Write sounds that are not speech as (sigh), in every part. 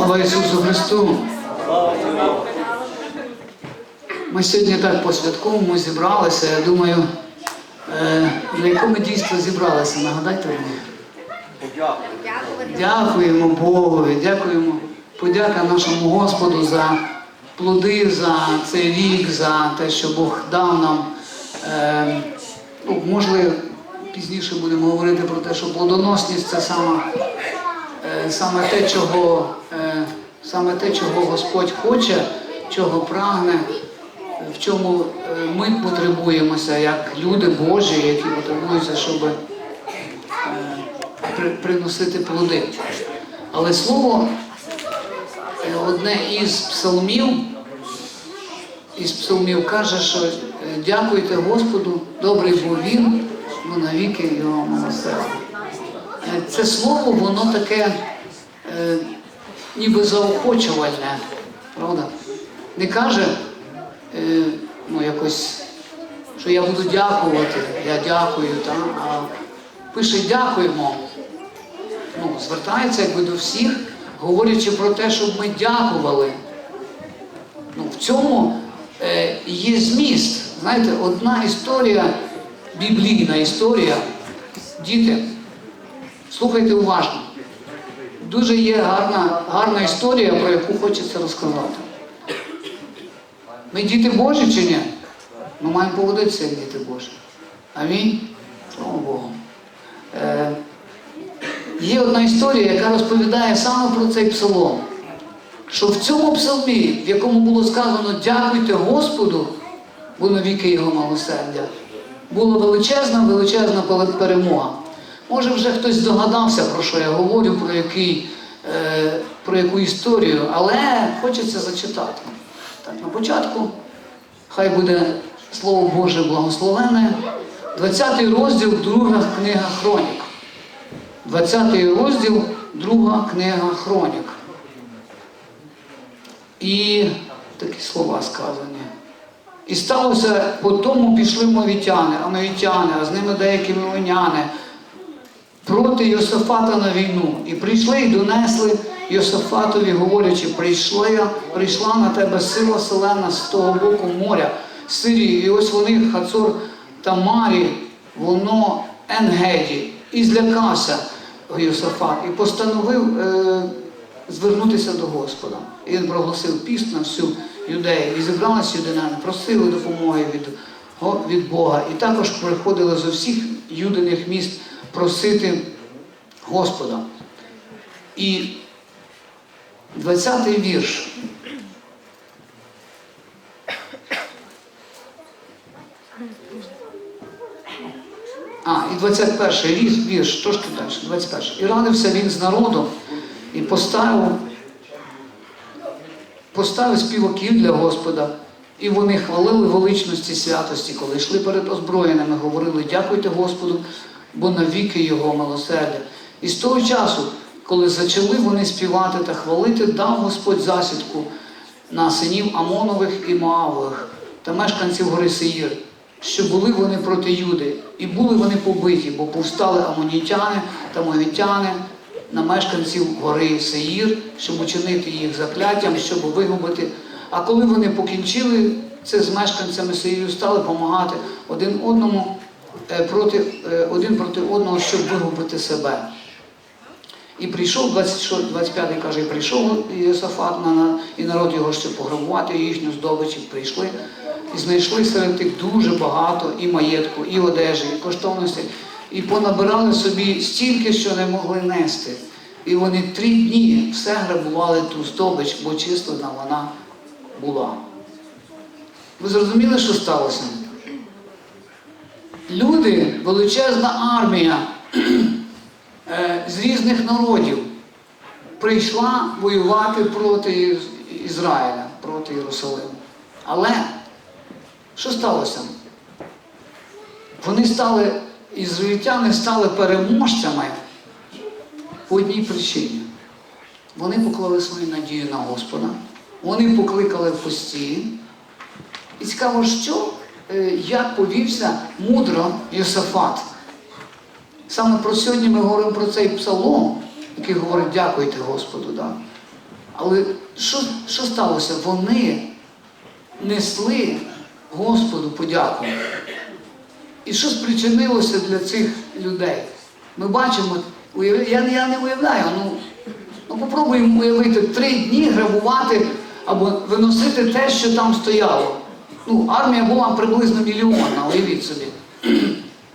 Слава Ісусу Христу! Ми сьогодні так по-святковому зібралися. Я думаю, е, на якому дійство зібралися? Нагадайте мені. Дякуємо Богові, дякуємо. Подяка нашому Господу за плоди, за цей рік, за те, що Бог дав нам. Е, ну, можливо, пізніше будемо говорити про те, що плодоносність це саме, е, саме те, чого, е, саме те, чого Господь хоче, чого прагне, в чому е, ми потребуємося як люди Божі, які потребуються, щоб е, приносити плоди. Але слово е, одне із псалмів, із псалмів каже, що е, дякуйте Господу, добрий був він, ну навіки його милосердя. Це слово, воно таке е, ніби заохочувальне, правда? Не каже, е, ну якось, що я буду дякувати, я дякую, та? а пише дякуємо. Ну, звертається якби до всіх, говорячи про те, щоб ми дякували. Ну, в цьому е, є зміст. Знаєте, одна історія, біблійна історія. Діти, слухайте уважно. Дуже є гарна, гарна історія, про яку хочеться розказати. Ми діти Божі чи ні? Ми маємо поводитися як діти Божі. Амінь. Слава Богу. Е, є одна історія, яка розповідає саме про цей псалом. Що в цьому псалмі, в якому було сказано дякуйте Господу, бо навіки його милосердя, була величезна, величезна перемога. Може вже хтось здогадався, про що я говорю, про, який, е, про яку історію, але хочеться зачитати. Так, на початку хай буде Слово Боже благословене. 20 розділ, друга книга Хронік. 20 розділ, друга книга Хронік. І такі слова сказані. І сталося, по тому пішли мовітяни, амовітяни, а з ними деякі мовиняни проти Йосафата на війну. І прийшли і донесли Йосафатові, говорячи, прийшла, прийшла на тебе сила селена з того боку моря, Сирії, і ось вони, Хацор Тамарі, воно Енгеді, і злякався Йосафат, і постановив е, звернутися до Господа. І він проголосив піст на всю юдею. І зібралися юдинани, просили допомоги від, від Бога. І також приходили з усіх юдиних міст просити Господа. І 20-й вірш. А, і 21 вірш, вірш, трошки далі, 21. й І радився він з народом і поставив, поставив співаків для Господа. І вони хвалили величності святості, коли йшли перед озброєними, говорили, дякуйте Господу, бо навіки Його милосердя. І з того часу, коли зачали вони співати та хвалити, дав Господь засідку на синів Амонових і Моавових та мешканців гори Сеїр, що були вони проти Юди, і були вони побиті, бо повстали амонітяни та мовітяни на мешканців гори Сеїр, щоб учинити їх закляттям, щоб вигубити. А коли вони покінчили це з мешканцями Сеїру, стали допомагати один одному проти, е, один проти одного, щоб вигубити себе. І прийшов 26, 25 каже, прийшов Йосафат на, і народ його, щоб пограбувати їхню здобич, прийшли і знайшли серед тих дуже багато і маєтку, і одежі, і коштовності, і понабирали собі стільки, що не могли нести. І вони три дні все грабували ту здобич, бо числена вона була. Ви зрозуміли, що сталося? Люди, величезна армія (clears throat) е, з різних народів прийшла воювати проти Ізраїля, проти Єрусалиму. Але що сталося? Вони стали, ізраїльтяни стали переможцями по одній причині. Вони поклали свою надію на Господа, вони покликали в пості. І цікаво, що, як повівся мудро Йосафат. Саме про сьогодні ми говоримо про цей псалом, який говорить дякуйте Господу. Да? Але що, що сталося? Вони несли Господу подяку. І що спричинилося для цих людей? Ми бачимо, я, я не уявляю, ну, ну попробуємо уявити три дні грабувати або виносити те, що там стояло. Ну, армія була приблизно мільйонна, уявіть собі.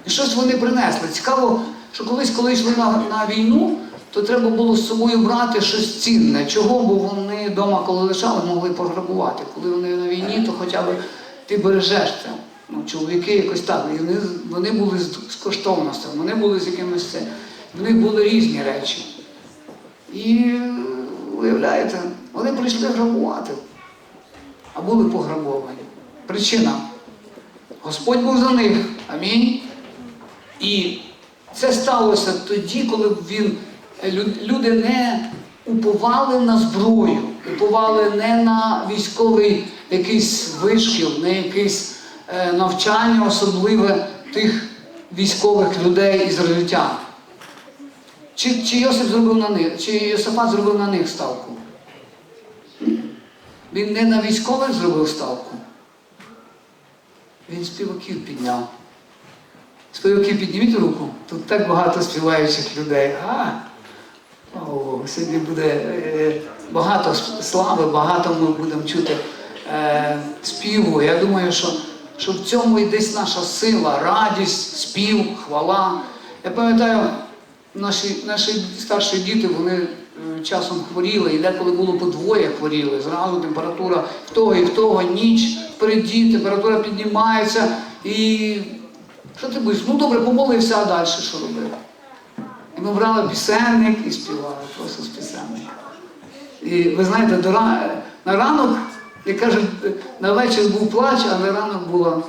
І щось вони принесли. Цікаво, що колись, коли йшли на, на війну, то треба було з собою брати щось цінне. Чого? Бо вони вдома, коли лишали, могли пограбувати. Коли вони на війні, то хоча б ти бережеш це. Ну, чоловіки якось так. І вони, вони були з, коштовностями, вони були з якимось це. В них були різні речі. І уявляєте, вони прийшли грабувати, а були пограбовані. Причина. Господь був за них. Амінь. І це сталося тоді, коли він, е, люди не уповали на зброю, уповали не на військовий якийсь вишкіл, не якесь е, навчання особливе тих військових людей ізраїльтян. Чи, чи Йосип зробив на них, чи Йосифат зробив на них ставку? Він не на військових зробив ставку. Він співаків підняв. Співаки, підніміть руку. Тут так багато співаючих людей. А, о, сьогодні буде е, багато слави, багато ми будемо чути е, співу. Я думаю, що, що в цьому і десь наша сила, радість, спів, хвала. Я пам'ятаю, наші, наші старші діти, вони е, часом хворіли, і деколи було по двоє хворіли. Зразу температура в того і в того, ніч впереді, температура піднімається. І що ти будеш? Ну добре, помолився, а далі що робити? І ми брали пісенник і співали просто з пісенника. І ви знаєте, до ра- на ранок, як кажуть, на вечір був плач, а на ранок була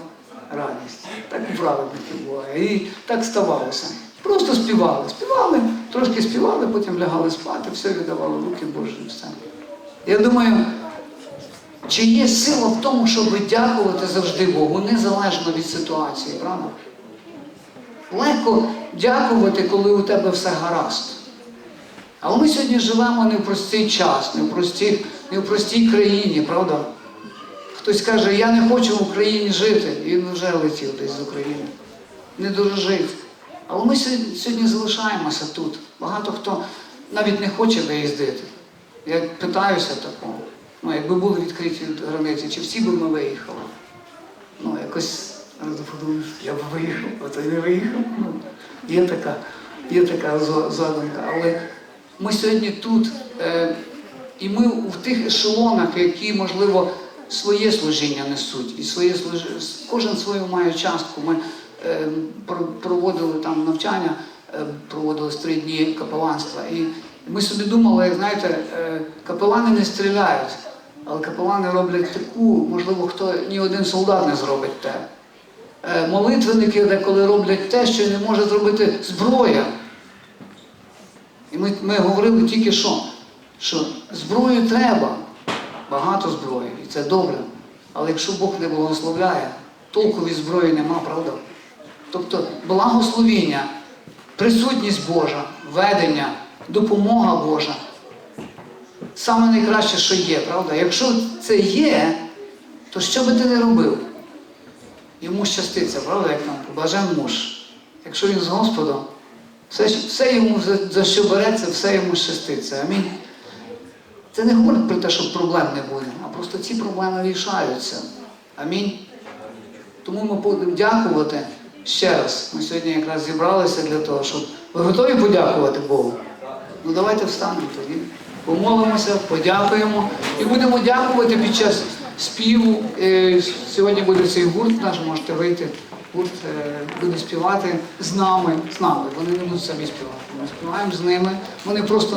радість. Так у праведників буває. І так ставалося. Просто співали. Співали, трошки співали, потім лягали спати, все віддавали руки Божі все. Я думаю, чи є сила в тому, щоб дякувати завжди Богу, незалежно від ситуації, правда? Легко дякувати, коли у тебе все гаразд. Але ми сьогодні живемо не в простий час, не в простій, не в простій країні, правда? Хтось каже, я не хочу в Україні жити, він вже летів десь з України. Не дорожив. Але ми сьогодні залишаємося тут. Багато хто навіть не хоче виїздити. Я питаюся такого. Ну, якби були відкриті границі, чи всі би ми виїхали? Ну, якось подумаєш, я б виїхав, а то й не виїхав. Ну, є така, є така задумка. Але ми сьогодні тут, е, і ми в тих ешелонах, які, можливо, своє служіння несуть, і своє служіння, кожен свою має частку. Ми е, проводили там навчання, е, проводили три дні капеланства. І ми собі думали, знаєте, е, капелани не стріляють, але капелани роблять таку, можливо, хто ні один солдат не зробить те. Е, Молитвенники деколи роблять те, що не може зробити зброя. І ми, ми говорили тільки що, що зброю треба, багато зброї, і це добре. Але якщо Бог не благословляє, толку від зброї нема, правда? Тобто благословіння, присутність Божа, ведення, допомога Божа. Саме найкраще, що є, правда? Якщо це є, то що би ти не робив? Йому щаститься, правда, як там блажен муж. Якщо він з Господом, все, все йому за, за що береться, все йому щаститься. Амінь. Це не говорить про те, що проблем не буде, а просто ці проблеми рішаються. Амінь. Тому ми будемо дякувати ще раз. Ми сьогодні якраз зібралися для того, щоб. Ви готові подякувати Богу? Ну давайте встанемо тоді. Помолимося, подякуємо і будемо дякувати під час співу. Е, Сьогодні буде цей гурт наш, можете вийти. Гурт е, буде співати з нами, з нами. Вони не будуть самі співати. Ми співаємо з ними. Вони просто